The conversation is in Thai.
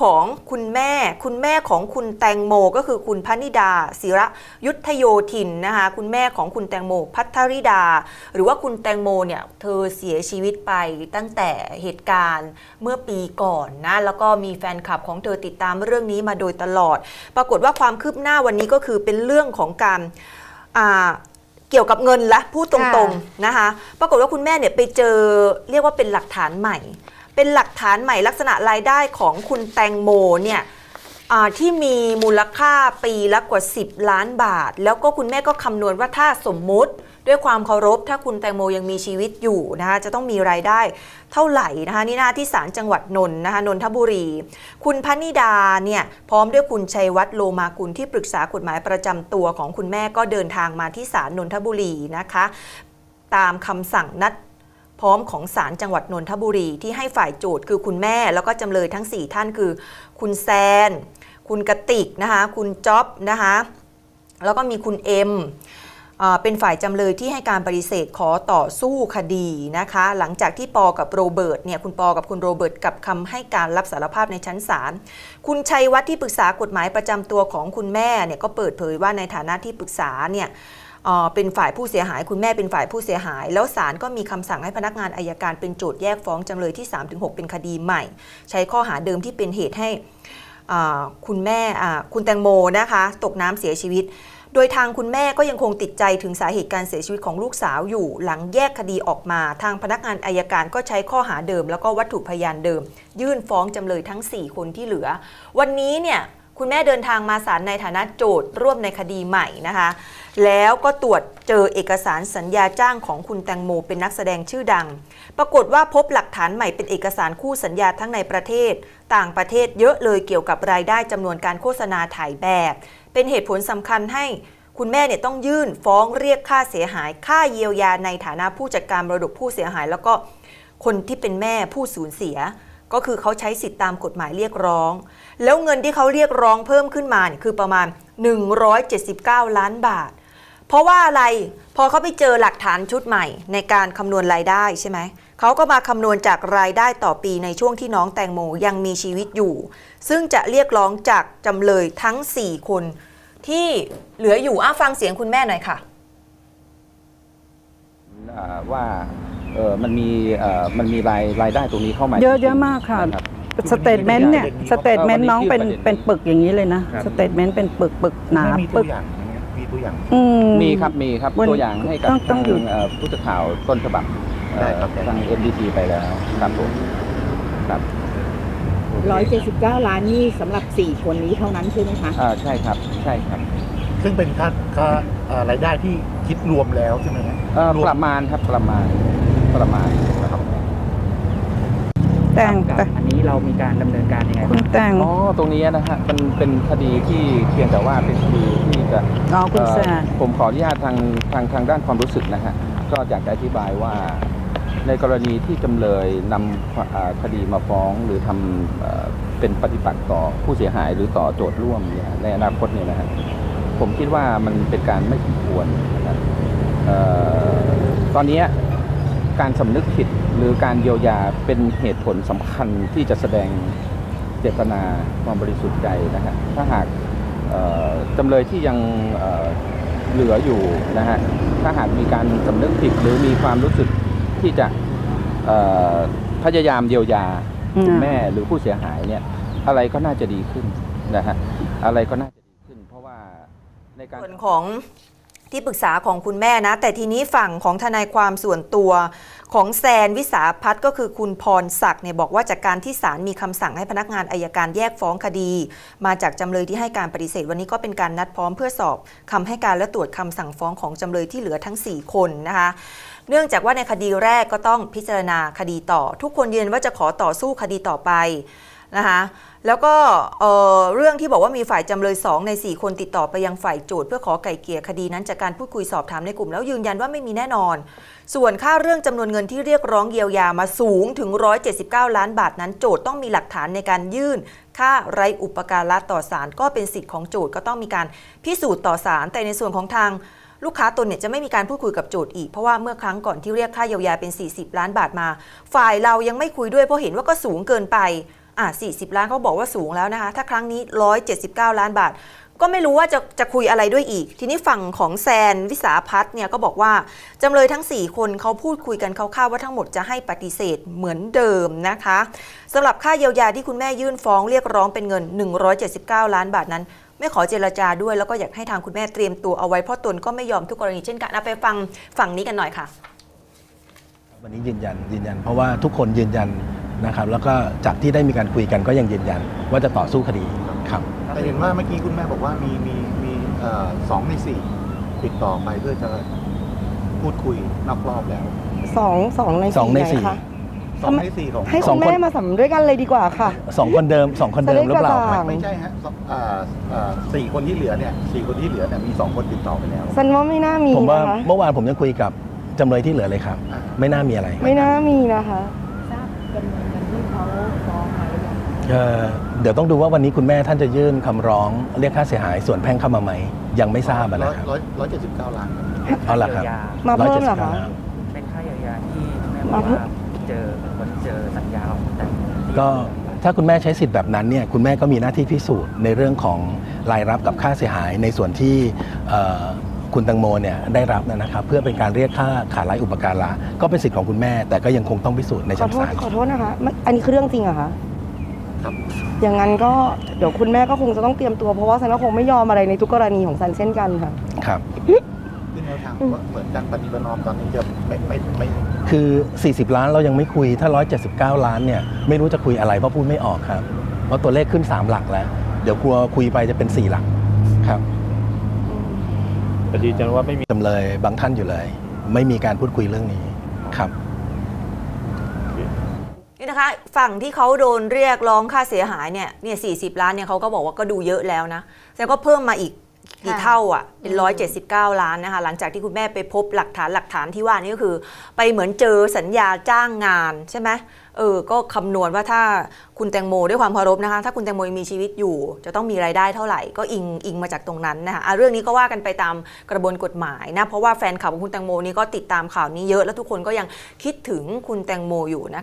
ของคุณแม่ คุณแม่ของคุณแตงโม ก็คือคุณพนิดาศิระยุทธโยธินนะคะคุณแม่ของคุณแตงโมพัทริดา หรือว่าคุณแตงโมเนี่ยเธอเสียชีวิตไปตั้งแต่เหตุการณ์เมื่อปีก่อนนะแล้วก็มีแฟนคลับของเธอติดตามเรื่องนี้มาโดยตลอด ปรากฏว่าความคืบหน้าวันนี้ก็คือเป็นเรื่องของการเกี่ยวกับเงินละพูดตรงๆนะคะ ปรากฏว่าคุณแม่เนี่ยไปเจอเรียกว่าเป็นหลักฐานใหม่ เป็นหลักฐานใหม่ลักษณะรายได้ของคุณแตงโมเนี่ยที่มีมูลค่าปีละกว่า 10 ล้านบาท แล้วก็คุณแม่ก็คำนวณว่าถ้าสมมุติด้วยความเคารพถ้าคุณแตงโมยังมีชีวิตอยู่นะคะจะต้องมีรายได้เท่าไหร่นะคะนี่หน้าที่ศาลจังหวัดนนท์นะคะนนทบุรี คุณพนิดาเนี่ยพร้อมด้วยคุณชัยวัฒน์โลมากุลที่ปรึกษากฎหมายประจำตัวของคุณแม่ก็เดินทางมาที่ศาลนนทบุรีนะคะ ตามคำสั่งนัด พร้อมของศาลจังหวัดนนทบุรีที่ให้ฝ่ายโจทย์คือคุณแม่แล้วก็จำเลยทั้ง 4 ท่านคือ คุณแซน คุณกติกนะคะ คุณจ๊อบนะคะ แล้วก็มีคุณเอ็มเป็นฝ่ายจำเลยที่ให้การปฏิเสธขอต่อสู้คดีนะคะ หลังจากที่ปอกับโรเบิร์ตเนี่ยคุณปอกับคุณโรเบิร์ตกับคำให้การรับสารภาพในชั้นศาลคุณชัยวัฒน์ที่ปรึกษากฎหมายประจำตัวของคุณแม่เนี่ยก็เปิดเผยว่าในฐานะที่ปรึกษาเนี่ย เป็นฝ่ายผู้เสียหาย คุณแม่เป็นฝ่ายผู้เสียหาย แล้วศาลก็มีคำสั่งให้พนักงานอายการเป็นโจทย์แยกฟ้องจำเลยที่ 3-6 เป็นคดีใหม่ ใช้ข้อหาเดิมที่เป็นเหตุให้คุณแม่คุณแตงโมนะคะ ตกน้ำเสียชีวิต โดยทางคุณแม่ก็ยังคงติดใจถึงสาเหตุการเสียชีวิตของลูกสาวอยู่ หลังแยกคดีออกมา ทางพนักงานอายการก็ใช้ข้อหาเดิม แล้วก็วัตถุพยานเดิม ยื่นฟ้องจำเลยทั้ง 4 คนที่เหลือ วันนี้เนี่ย คุณแม่เดินทางมาศาลในฐานะโจทย์ร่วมในคดีใหม่นะคะ แล้วก็ตรวจเจอเอกสารสัญญาจ้างของคุณแตงโมเป็นนักแสดงชื่อดัง ปรากฏว่าพบหลักฐานใหม่เป็นเอกสารคู่สัญญาทั้งในประเทศ ต่างประเทศเยอะเลยเกี่ยวกับรายได้จำนวนการโฆษณาถ่ายแบบ เป็นเหตุผลสำคัญให้คุณแม่เนี่ยต้องยื่นฟ้องเรียกค่าเสียหาย ค่าเยียวยาในฐานะผู้จัดการมรดกผู้เสียหาย แล้วก็คนที่เป็นแม่ผู้สูญเสีย ก็คือเขาใช้สิทธิตามกฎหมายเรียกร้อง แล้วเงินที่เขาเรียกร้องเพิ่มขึ้นมาเนี่ยคือประมาณ 179 ล้านบาท เพราะว่าอะไรพอเขาไปเจอหลักฐานชุดใหม่ ในการคำนวณรายได้ใช่ไหมเขาก็มาคำนวณจากรายได้ต่อปีในช่วงที่น้องแตงโมยังมีชีวิตอยู่ ซึ่งจะเรียกร้องจากจำเลยทั้ง 4 คน ที่เหลืออยู่อ้าฟังเสียงคุณแม่หน่อยค่ะว่า เออมันมีเอ่อมันมีรายรายได้ตรงนี้เข้ามาเยอะจริงๆเยอะมากค่ะนรับ สเตทเมนต์เนี่ยสเตทเมนต์น้องเป็นวันนี้เป็นปึกอย่างนี้เลยนะครับ สเตทเมนต์เป็นปึกปึกหนาไม่มีตัปึวกอย่างไหมมีตัวอย่าง อืมมีครับมีครับวันตัวอย่างให้กับต้องต้ทาองงอยู่ เอ่อผู้สื่อข่าวต้นฉบับเอ่อได้ครับ ทาง MDT ไปแล้วครับผมครับ179 ล้านนี่สำหรับ 4 คนนี้เท่านั้นใช่ไหมคะ อ่าใช่ครับใช่ครับซึ่งเป็นค่าค่าเอ่อรายได้ที่คิดรวมแล้วใช่ไหมครับเอ่อรวมประมาณครับประมาณ ประมาณนะครับแต่งกับแต่อันนี้เรามีการดำเนินการยังไงคุณแต่งอ๋อตรงนี้นะฮะมันเป็นคดีที่เพียงแต่ว่าเป็นคดีที่จะอ๋อคุณแซเอ่อนผมขออนุญาตทางทางทางด้านความรู้สึกนะฮะก็อยากจะอธิบายว่า ในกรณีที่จำเลยนำอ่าคดีมาฟ้องหรือทำเอ่อเป็นปฏิปักษ์ต่อผู้เสียหายหรือต่อโจทย์ร่วมเนี่ยในอนาคตเนี่ยนะฮะผมคิดว่ามันเป็นการไม่สมควรนะครับเอ่อตอนเนี้ย การสำนึกผิดหรือการเยียวยาเป็นเหตุผลสำคัญที่จะแสดงเจตนาความบริสุทธิ์ใจนะฮะถ้าหากเอ่อจำเลยที่ยังเอ่อเหลืออยู่นะฮะถ้าหากมีการสำนึกผิดหรือมีความรู้สึกที่จะเอ่อพยายามเยียวยาอืมคุณแม่หรือผู้เสียหายเนี่ยอะไรก็น่าจะดีขึ้นนะฮะอะไรก็น่าจะดีขึ้น เพราะว่าในการส่วนของ ที่ปรึกษาของคุณแม่นะ แต่ทีนี้ฝั่งของทนายความส่วนตัวของแซนวิสาพัฒน์ก็คือคุณพรศักดิ์เนี่ยบอกว่าจากการที่ศาลมีคำสั่งให้พนักงานอายการแยกฟ้องคดี มาจากจำเลยที่ให้การปฏิเสธ วันนี้ก็เป็นการนัดพร้อมเพื่อสอบคำให้การและตรวจคำสั่งฟ้องของจำเลยที่เหลือทั้ง 4 คนนะคะเนื่องจากว่าในคดีแรกก็ต้องพิจารณาคดีต่อ ทุกคนยืนว่าจะขอต่อสู้คดีต่อไป นะคะแล้วก็เเรื่องที่บอกว่ามีฝ่ายจำเลย 2 ใน 4 คนติดต่อไปยังฝ่ายโจทย์เพื่อขอไก่เกลี่ยคดีนั้นจากการพูดคุยสอบถามในกลุ่มแล้วยืนยันว่าไม่มีแน่นอน ส่วนค่าเรื่องจำนวนเงินที่เรียกร้องเยียวยามาสูงถึง 179 ล้านบาทนั้น โจทย์ต้องมีหลักฐานในการยื่น ค่าไรอุปการะต่อศาลก็เป็นสิทธิ์ของโจทย์ก็ต้องมีการพิสูจน์ต่อศาลแต่ในส่วนของทางลูกค้าตนเนี่ยจะไม่มีการพูดคุยกับโจทย์อีก เพราะว่าเมื่อครั้งก่อนที่เรียกค่าเยียวยาเป็น 40 ล้านบาทมา ฝ่ายเรายังไม่คุยด้วยเพราะเห็นว่าก็สูงเกินไป อะ40 ล้านเขาบอกว่าสูงแล้วนะคะ ถ้าครั้งนี้ 179 ล้านบาท ก็ไม่รู้ว่าจะจะคุยอะไรด้วยอีก ทีนี้ฝั่งของแซนวิสาพัฒน์เนี่ยก็บอกว่าจำเลยทั้ง 4 คนเขาพูดคุยกันคร่าวๆว่าทั้งหมดจะให้ปฏิเสธเหมือนเดิมนะคะสำหรับค่าเยียวยาที่คุณแม่ยื่นฟ้องเรียกร้องเป็นเงิน 179 ล้านบาทนั้นไม่ขอเจรจาด้วยแล้วก็อยากให้ทางคุณแม่เตรียมตัวเอาไว้เพราะตนก็ไม่ยอมทุกกรณีเช่นกันไปฟังฝั่งนี้กันหน่อยค่ะ วันนี้ยืนยันยืนยัน เพราะว่าทุกคนยืนยัน นะครับแล้วก็จากที่ได้มีการคุยกันก็ยังยืนยันว่าจะต่อสู้คดีครับ แต่เห็นว่าเมื่อกี้คุณแม่บอกว่ามีมีมีเอ่อสองในสี่ติดต่อไปเพื่อจะพูดคุยนอกรอบแล้วสองสองในสองในสี่ไหคะสองในสี่ของให้สคุองณคน แม่มาสัมด้วยกันเลยดีกว่าค่ะ สองคนเดิมสองคนเดิมหรือเปล่าจะได้กระจ่างไม่ใช่ฮะสองเอ่อเอ่อสี่คนที่เหลือเนี่ยสี่คนที่เหลือเนี่ยมีสองคนติดต่อไปแล้วฉันว่าไม่น่ามีผมว่านะคะเมื่อวานผมยังคุยกับจำเลยที่เหลือเลยครับอ่าไม่น่ามีอะไร ไม่น่ามีนะคะ เอ่อเดี๋ยวต้องดูว่าวันนี้คุณแม่ท่านจะยื่นคำร้องเรียกค่าเสียหายส่วนแพ่งเข้ามาไหม ยังไม่ทราบอะร้อยนะครับร้อยร้อยเจ็ดสิบเก้าล้านครับเอาล่ะครับยียวยามาเพิ่มเหรอคะ179เป็นค่าเยียวยาที่แม่บอกว่าเจอคนเจอสัญญาของแต่ก็ถ้าคุณแม่ใช้สิทธิ์แบบนั้นเนี่ยคุณแม่ก็มีหน้าที่พิสูจน์ในเรื่องของรายรับกับค่าเสียหายในส่วนที่เอ่อคุณตังโมเนี่ยได้รับนะครับ เพื่อเป็นการเรียกค่าขาดรายอุปการะก็เป็นสิทธิ์ของคุณแม่ แต่ก็ยังคงต้องพิสูจน์ในขอชั้นโทษศาลขอโทษนะคะมันอันนี้คือเรื่องจริงเหรอคะ ครับ อย่างนั้นก็เดี๋ยวคุณแม่ก็คงจะต้องเตรียมตัวเพราะว่าฉันก็คงไม่ยอมอะไรในทุกกรณีของฉันเช่นกันค่ะ ครับซึ่งแนวทางว่าเหมือนการปฏิบัตินอมตอนนี้จะไม่ไม่ไม่คือ 40 ล้านเรายังไม่คุย ถ้า 179 ล้านเนี่ย ไม่รู้จะคุยอะไรเพราะพูดไม่ออกครับ เพราะตัวเลขขึ้น 3 หลักแล้ว เดี๋ยวกลัวคุยไปจะเป็น 4 หลักครับแต่ยืนยันว่าไม่มีจำเลยบางท่านอยู่เลย ไม่มีการพูดคุยเรื่องนี้ครับ นี่นะคะ ฝั่งที่เขาโดนเรียกร้องค่าเสียหายเนี่ยเนี่ยสีล้านเนี่ยเขาก็บอกว่าก็ดูเยอะแล้วนะแต่ก็เพิ่มมาอีกกี่ค่ะเท่าอะเป็น 179 ล้านนะคะ หลังจากที่คุณแม่ไปพบหลักฐานหลักฐานที่ว่านี่ก็คือ ไปเหมือนเจอสัญญาจ้างงานใช่ไหมเออ ก็คำนวณว่าถ้าคุณแตงโมด้วยความเคารพนะคะ ถ้าคุณแตงโมยังมีชีวิตอยู่ จะต้องมีรายได้เท่าไหร่ ก็อิงอิงมาจากตรงนั้นนะคะอะเรื่องนี้ก็ว่ากันไปตามกระบวนกฎหมายนะ เพราะว่าแฟนคลับของคุณแตงโมนี่ก็ติดตามข่าวนี้เยอะ แล้วทุกคนก็ยังคิดถึงคุณแตงโมอยู่นะ